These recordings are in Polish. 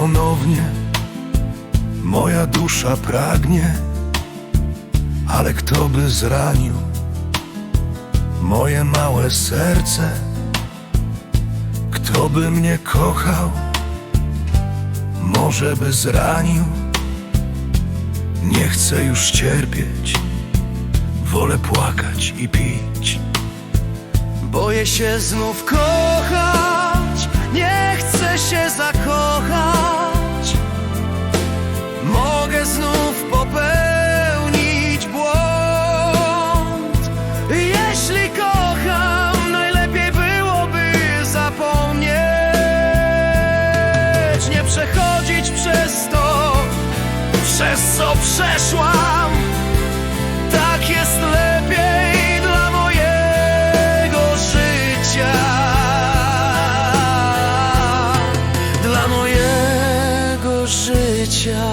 ponownie, moja dusza pragnie, ale kto by zranił moje małe serce? Kto by mnie kochał, może by zranił? Nie chcę już cierpieć, wolę płakać i pić. Boję się znów kochać, nie chcę się zakochać. Co przeszłam. Tak jest lepiej dla mojego życia. Dla mojego życia.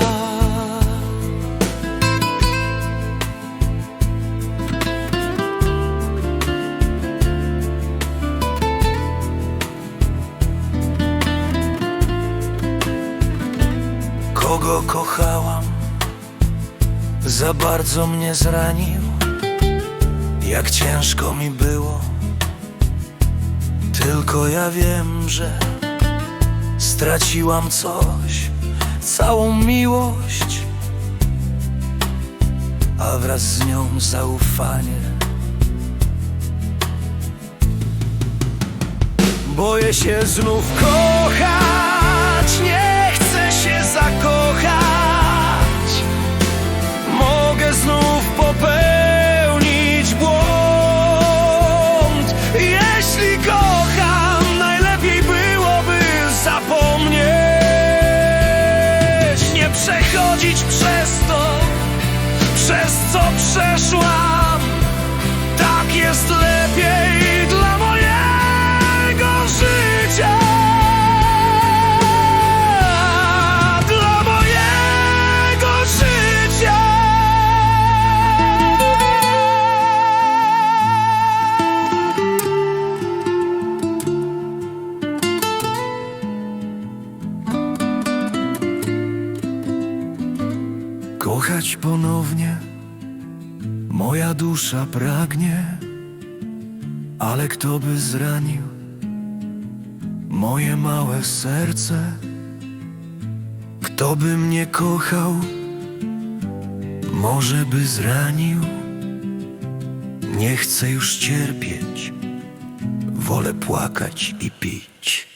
Kogo kochałam, za bardzo mnie zranił. Jak ciężko mi było, tylko ja wiem, że straciłam coś, całą miłość, a wraz z nią zaufanie. Boję się znów kochać, przeszłam. Tak jest lepiej dla mojego życia. Dla mojego życia. Kochać ponownie, moja dusza pragnie, ale kto by zranił moje małe serce? Kto by mnie kochał, może by zranił? Nie chcę już cierpieć, wolę płakać i pić.